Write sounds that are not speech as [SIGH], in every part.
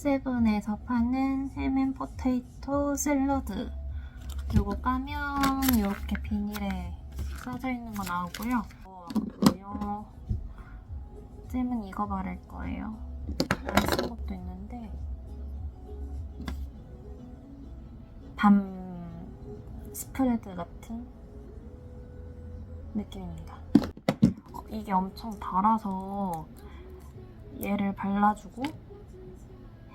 세븐에서 파는 햄앤 포테이토 샐러드. 요거 까면 이렇게 비닐에 싸져 있는 거 나오고요. 요 잼은 이거 바를 거예요. 안 쓴 것도 있는데. 밤 스프레드 같은 느낌입니다. 어, 이게 엄청 달아서 얘를 발라주고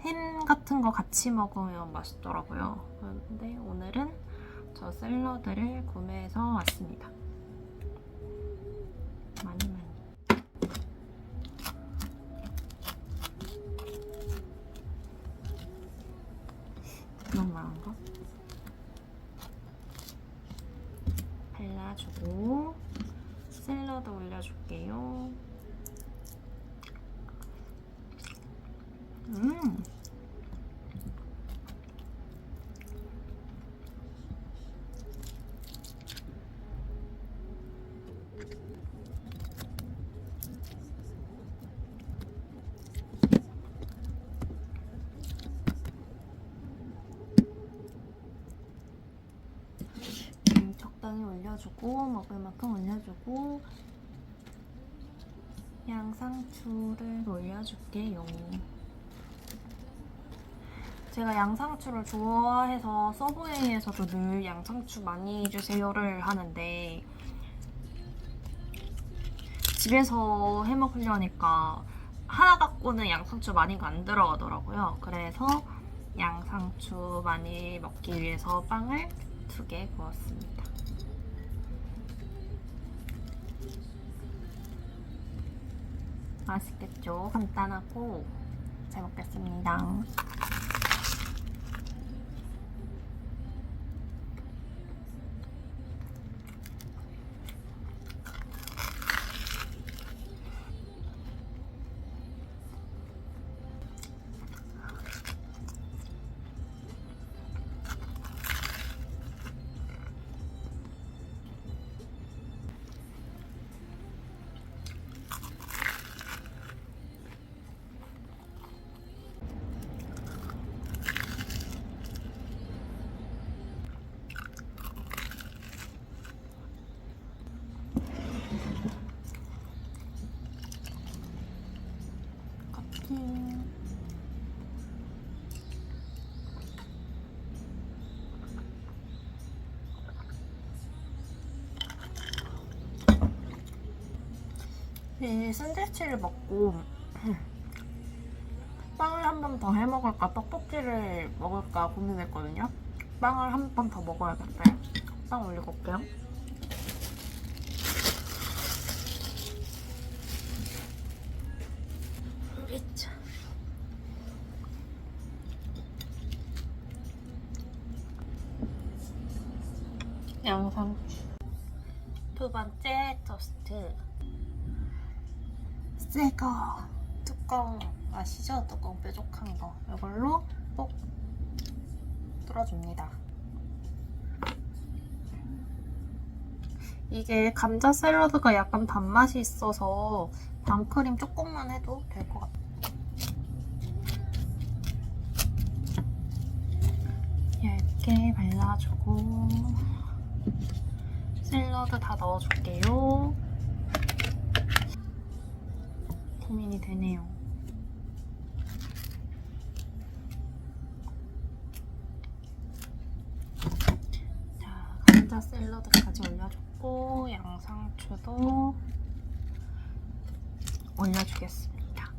햄 같은 거 같이 먹으면 맛있더라고요. 근데 오늘은 저 샐러드를 구매해서 왔습니다. 많이 많이. 너무 많은가? 발라주고 샐러드 올려줄게요. 음. 음, 올려주고 먹을 만큼 올려주고 양상추를 올려줄게요. 제가 양상추를 좋아해서 서브웨이에서도 늘 양상추 많이 주세요를 하는데 집에서 해 먹으려니까 하나 갖고는 양상추 많이가 안 들어가더라고요. 그래서 양상추 많이 먹기 위해서 빵을 두 개 구웠습니다. 맛있겠죠? 간단하고 잘 먹겠습니다. 이 샌드위치를 먹고 [CLEARS THROAT] 빵을 한 번 더 해 먹을까 떡볶이를 먹을까 고민했거든요. 빵을 한 번 더 먹어야겠어요. 빵 올리고 올게요. 이차. 양상추. 두 번째 토스트. 새거 뚜껑 아시죠? 뚜껑 뾰족한 거. 이걸로 꼭 뚫어줍니다. 이게 감자 샐러드가 약간 단맛이 있어서 밤크림 조금만 해도 될 것 같아요. 얇게 발라주고 샐러드 다 넣어줄게요. 고민이 되네요. 자, 감자 샐러드까지 올려줬고 양상추도 올려주겠습니다.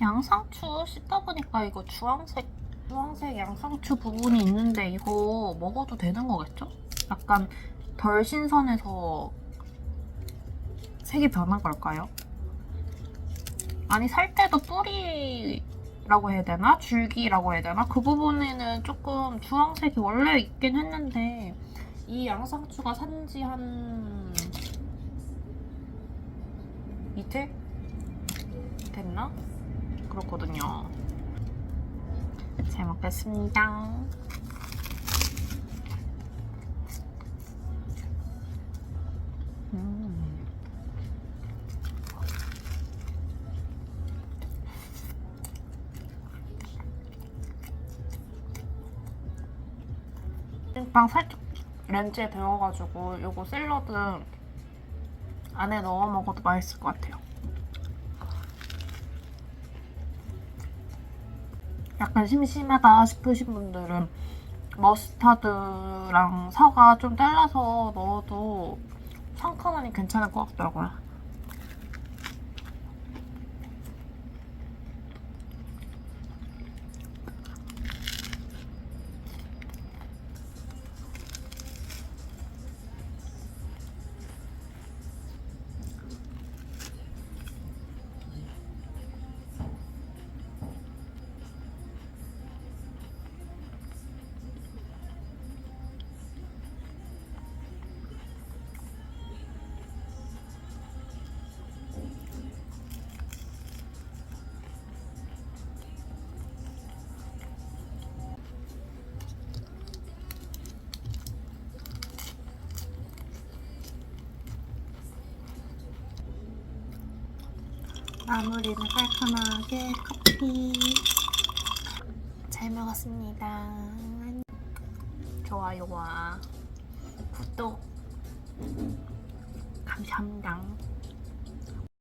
양상추 씻다 보니까 이거 주황색 주황색 양상추 부분이 있는데 이거 먹어도 되는 거겠죠? 약간 덜 신선해서 색이 변한 걸까요? 아니 살 때도 뿌리라고 해야 되나? 줄기라고 해야 되나? 그 부분에는 조금 주황색이 원래 있긴 했는데 이 양상추가 산지 한 이틀? 됐나? 그렇거든요. 잘 먹겠습니다. 음. 음. 빵 살짝 렌즈에 데워가지고 요거 샐러드 안에 넣어 먹어도 맛있을 것 같아요. 약간 심심하다 싶으신 분들은 머스타드랑 사과 좀 잘라서 넣어도 상큼하니 괜찮을 것 같더라고요. 마무리는 깔끔하게 커피 잘 먹었습니다. 좋아요와 구독 감사합니다.